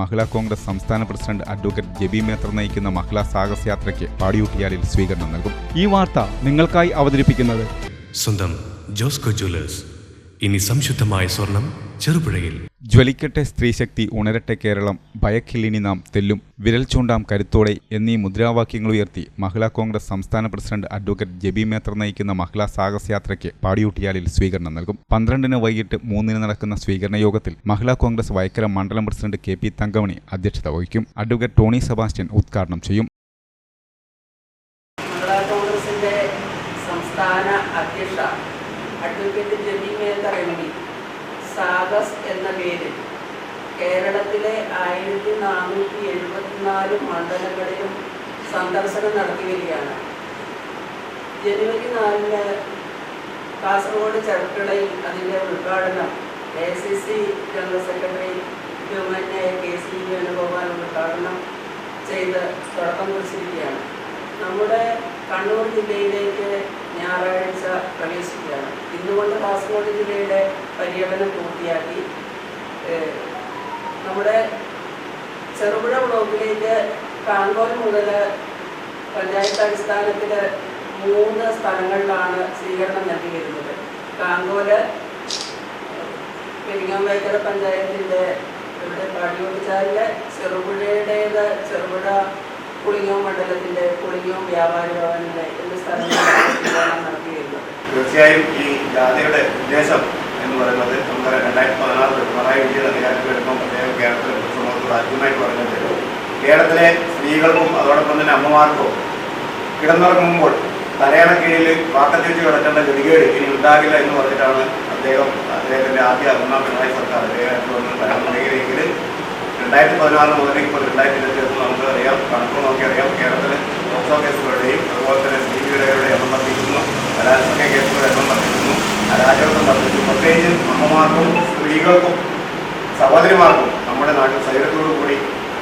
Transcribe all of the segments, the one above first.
മഹിളാ കോൺഗ്രസ് സംസ്ഥാന president advocate JB Methra നയിക്കുന്ന മഹിളാ സാഹസ് യാത്രയ്ക്ക് പാടിയൂട്ടിയാലിൽ സ്വീകരണം നൽകും. ഈ വാർത്ത നിങ്ങൾക്കായി അവതരിപ്പിക്കുന്നത് സ്വന്തം ജോസ്കോ ജ്വല്ലേഴ്സ്. ഇനി സംശുദ്ധമായ സ്വർണം ചെറുപുഴയിൽ. ജ്വലിക്കട്ടെ സ്ത്രീശക്തി ഉണരട്ടെ കേരളം ഭയക്കില്ലിനി നാം തെല്ലും. വിരൽ ചൂണ്ടാം കരുത്തോടെ എന്നീ മുദ്രാവാക്യങ്ങൾ ഉയർത്തി മഹിളാ കോൺഗ്രസ് സംസ്ഥാന പ്രസിഡന്റ് അഡ്വക്കേറ്റ് ജെബി മേത്ര നയിക്കുന്ന മഹിളാ സാഹസ യാത്രയ്ക്ക് പാടിയൂട്ടിയാലിൽ സ്വീകരണം നൽകും. പന്ത്രണ്ടിന് വൈകിട്ട് മൂന്നിന് നടക്കുന്ന സ്വീകരണ യോഗത്തിൽ മഹിളാ കോൺഗ്രസ് വയക്കര മണ്ഡലം പ്രസിഡന്റ് കെ പി തങ്കമണി അധ്യക്ഷത വഹിക്കും. അഡ്വക്കേറ്റ് ടോണി സെബാസ്റ്റ്യൻ ഉദ്ഘാടനം ചെയ്യും. സംസ്ഥാന അധ്യക്ഷ advocate Jebi Mather M P Sagar's എന്ന പേരിൽ. കേരളത്തിലെ ആയിരത്തി നാനൂറ്റി എഴുപത്തിനാല് മണ്ഡലങ്ങളിലും സന്ദർശനം നടത്തി വരികയാണ് ജനുവരി നാലിന് കാസർഗോഡ് ചെറുക്കിളയിൽ അതിന്റെ ഉദ്ഘാടനം A C C general secretary ഹ്യൂമന്യ K C Venugopal ഉദ്ഘാടനം ചെയ്ത് തുടക്കം കുറിച്ചിരിക്കുകയാണ്. നമ്മുടെ കണ്ണൂർ ജില്ലയിലേക്ക് ഞായറാഴ്ച പ്രവേശിക്കുകയാണ്. ഇന്നുകൊണ്ട് കാസർഗോഡ് ജില്ലയുടെ പര്യടനം പൂർത്തിയാക്കി. നമ്മുടെ ചെറുപുഴ ബ്ലോക്കിലേക്ക് കാൺകോൽ മുതൽ പഞ്ചായത്ത് അടിസ്ഥാനത്തിൽ മൂന്ന് സ്ഥലങ്ങളിലാണ് സ്വീകരണം നൽകി വരുന്നത് കാങ്കോൽ പെരിങ്ങാമ്പേക്കര പഞ്ചായത്തിന്റെ ഇവിടെ പാടിയോടിച്ചാലിലെ ചെറുപുഴയുടേത് ചെറുപുഴ പുളിങ്ങോ മണ്ഡലത്തിന്റെ പുളിങ്ങോ വ്യാപാര ഭവനിലെ തീർച്ചയായും ഈ ജാഥയുടെ ഉദ്ദേശം എന്ന് പറയുന്നത് നമുക്ക് രണ്ടായിരത്തി പതിനാറ് പിണറായി വിജയൻ അധികാരത്തിൽ വരുമ്പോൾ അദ്ദേഹം കേരളത്തിലെ കുറിച്ച് ആദ്യമായിട്ട് പറഞ്ഞത് കേരളത്തിലെ സ്ത്രീകൾക്കും അതോടൊപ്പം തന്നെ അമ്മമാർക്കും കിടന്നുറങ്ങുമ്പോൾ തലയണ കീഴിൽ വാക്കത്തി വെച്ച് കിടക്കേണ്ട ഗതികേട് ഇനി ഉണ്ടാകില്ല എന്ന് പറഞ്ഞിട്ടാണ് അദ്ദേഹം അദ്ദേഹത്തിന്റെ ആദ്യ അമ്മ പിണറായി സർക്കാർ അദ്ദേഹം വന്ന് ഭരണം നൽകിയെങ്കിൽ രണ്ടായിരത്തി പതിനാറ് മുതൽ ഇപ്പോൾ രണ്ടായിരത്തി ഇരുപത്തി എട്ട് നമുക്ക് അറിയാം. കണക്ക് നോക്കി അറിയാം. കേരളത്തിലെ പോക്സോ കേസുകളുടെയും അതുപോലെ തന്നെ സ്ത്രീ പീഡകരുടെ എണ്ണം വർദ്ധിക്കുന്നു. ബലാത്സംഗ കേസുകളുടെ എണ്ണം വർദ്ധിക്കുന്നു. അരാജകത്വം വർദ്ധിച്ചു പ്രത്യേകിച്ച് അമ്മമാർക്കും സ്ത്രീകൾക്കും സഹോദരിമാർക്കും നമ്മുടെ നാട്ടിൽ സൈന്യത്തോടു കൂടി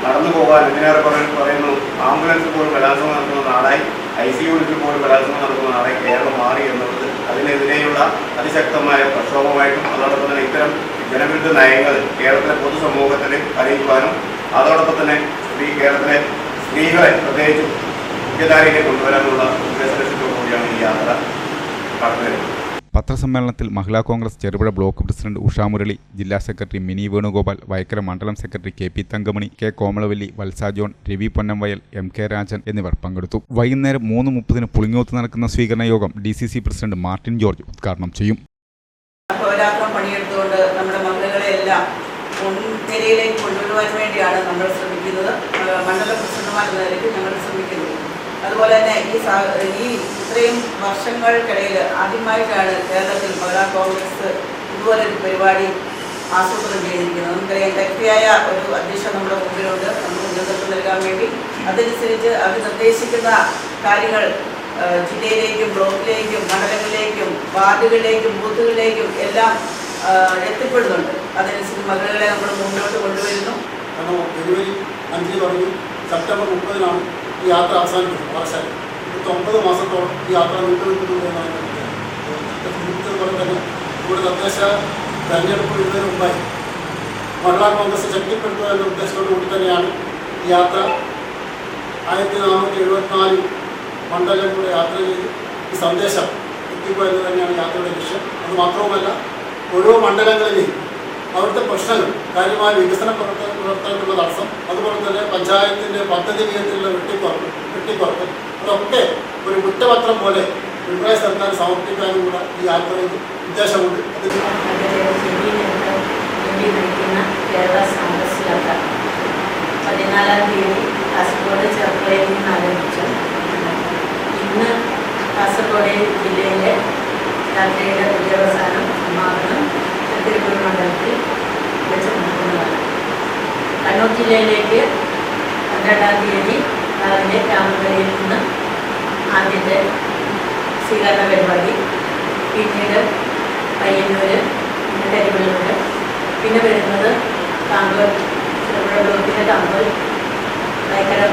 നടന്നു പോകാൻ എന്തിനേറെ പറയ- പറയുന്നു ആംബുലൻസ് പോലും ബലാത്സംഗം നടക്കുന്ന നാടായി. ഐ സി യൂണിറ്റിൽ പോലും ബലാത്സംഗം നടക്കുന്ന നാടായി കേരളം മാറി എന്നുള്ളത് അതിനെതിരെയുള്ള അതിശക്തമായ പ്രക്ഷോഭമായിട്ടും അതോടൊപ്പം തന്നെ ഇത്തരം ജനവിരുദ്ധ നയങ്ങൾ കേരളത്തിലെ പൊതുസമൂഹത്തിന് അറിയിക്കുവാനും അതോടൊപ്പം തന്നെ സ്ത്രീ കേരളത്തിലെ സ്ത്രീകളെ പ്രത്യേകിച്ചും മുഖ്യധാരയിലേക്ക് കൊണ്ടുവരാനുള്ള ഉദ്ദേശലക്ഷ്യത്തോടു കൂടിയാണ് ഈ യാത്ര നടത്തുന്നത് പത്രസമ്മേളനത്തിൽ മഹിളാ കോൺഗ്രസ് ചെറുപുഴ ബ്ലോക്ക് പ്രസിഡന്റ് ഉഷാ മുരളി ജില്ലാ സെക്രട്ടറി മിനി വേണുഗോപാൽ വൈക്കര മണ്ഡലം secretary K P Thankamani K Komalavalli Valsa John Ravi Ponnamvayal M K Rajan എന്നിവർ പങ്കെടുത്തു. വൈകുന്നേരം മൂന്ന് മുപ്പതിന് പുളിങ്ങോത്ത് നടക്കുന്ന സ്വീകരണ യോഗം ഡി പ്രസിഡന്റ് മാർട്ടിൻ ജോർജ് ഉദ്ഘാടനം ചെയ്യും അഹോരാത്രം പണിയെടുത്തുകൊണ്ട് നമ്മുടെ മക്കളെ എല്ലാം മുൻനിരയിലേക്ക് കൊണ്ടുവരുവാൻ വേണ്ടിയാണ് നമ്മൾ ശ്രമിക്കുന്നത്. മണ്ഡല പ്രസിഡന്റുമാർ എന്ന നിലയ്ക്ക് ഞങ്ങൾ ശ്രമിക്കുന്നത് അതുപോലെ തന്നെ ഈ ഈ ഇത്രയും വർഷങ്ങൾക്കിടയിൽ ആദ്യമായിട്ടാണ് കേരളത്തിൽ മഹിളാ കോൺഗ്രസ് ഇതുപോലൊരു പരിപാടി ആസൂത്രണം ചെയ്തിരിക്കുന്നത്. നമുക്കറിയാം വ്യക്തിയായ ഒരു അധ്യക്ഷ നമ്മുടെ മുമ്പിലുണ്ട്. നമുക്ക് നേതൃത്വം നൽകാൻ വേണ്ടി അതനുസരിച്ച് അവർ നിർദ്ദേശിക്കുന്ന കാര്യങ്ങൾ ജില്ലയിലേക്കും ബ്ലോക്കിലേക്കും മണ്ഡലങ്ങളിലേക്കും വാർഡുകളിലേക്കും ബൂത്തുകളിലേക്കും എല്ലാം എത്തിപ്പെടുന്നുണ്ട്. അതനുസരിച്ച് മകളുകളെ നമ്മൾ മുന്നോട്ട് കൊണ്ടുവരുന്നു. കാരണം ജനുവരി അഞ്ചിന് തുടങ്ങി സെപ്റ്റംബർ മുപ്പതിനാണ് ഈ യാത്ര അവസാനിക്കുന്നത്. വർഷം ഇത് ഒമ്പത് മാസത്തോളം ഈ യാത്ര നീണ്ടു പോലെ തന്നെ ഇവിടെ തദ്ദേശ തെരഞ്ഞെടുപ്പ് വരുന്നതിന് മുമ്പായി മഹിളാ കോൺഗ്രസ് ശക്തിപ്പെടുത്തുക എന്ന ഉദ്ദേശത്തോടു തന്നെയാണ് ഈ യാത്ര. ആയിരത്തി നാനൂറ്റി എഴുപത്തിനാല് മണ്ഡലങ്ങളിലൂടെ യാത്ര ചെയ്ത് ഈ സന്ദേശം എത്തിക്കുക എന്ന് തന്നെയാണ് യാത്രയുടെ ലക്ഷ്യം. അത് മാത്രവുമല്ല ഓരോ മണ്ഡലങ്ങളിലെയും അവിടുത്തെ പ്രശ്നങ്ങൾ കാര്യമായ വികസന പ്രവർത്തന പ്രവർത്തനത്തിലുള്ള തടസ്സം അതുപോലെ തന്നെ പഞ്ചായത്തിന്റെ പദ്ധതി വിഹിതത്തിലുള്ള വെട്ടിപ്പറപ്പ് വെട്ടിപ്പറപ്പ് അതൊക്കെ ഒരു കുറ്റപത്രം പോലെ പിണറായി സർക്കാർ സമർപ്പിക്കാനും കൂടെ ഈ യാത്രയിൽ ഉദ്ദേശമുണ്ട്. അത് വേണ്ടി നയിക്കുന്ന കേരള കോൺഗ്രസ് യാത്ര പതിനാലാം തീയതി കാസർഗോഡ് ചെറുപ്പയിൽ നിന്ന് ആരംഭിച്ചു. ഇന്ന് കാസർഗോഡ് ജില്ലയിലെ യാത്രയുടെ പര്യവസാനം സമാപനം തിരുപ്പൂർ മണ്ഡലത്തിൽ വെച്ച് നടക്കുന്നതാണ് കണ്ണൂർ ജില്ലയിലേക്ക് പന്ത്രണ്ടാം തീയതി രാവിലെ രാമകരയിൽ നിന്ന് ആദ്യത്തെ സ്വീകരണ പരിപാടി. പിന്നീട് പയ്യന്നൂര് കരിവള്ളൂർ പിന്നെ വരുന്നത് താങ്കൾ ചെറുപുഴ ബ്ലോക്കിലെ താങ്കൾ വൈക്കരം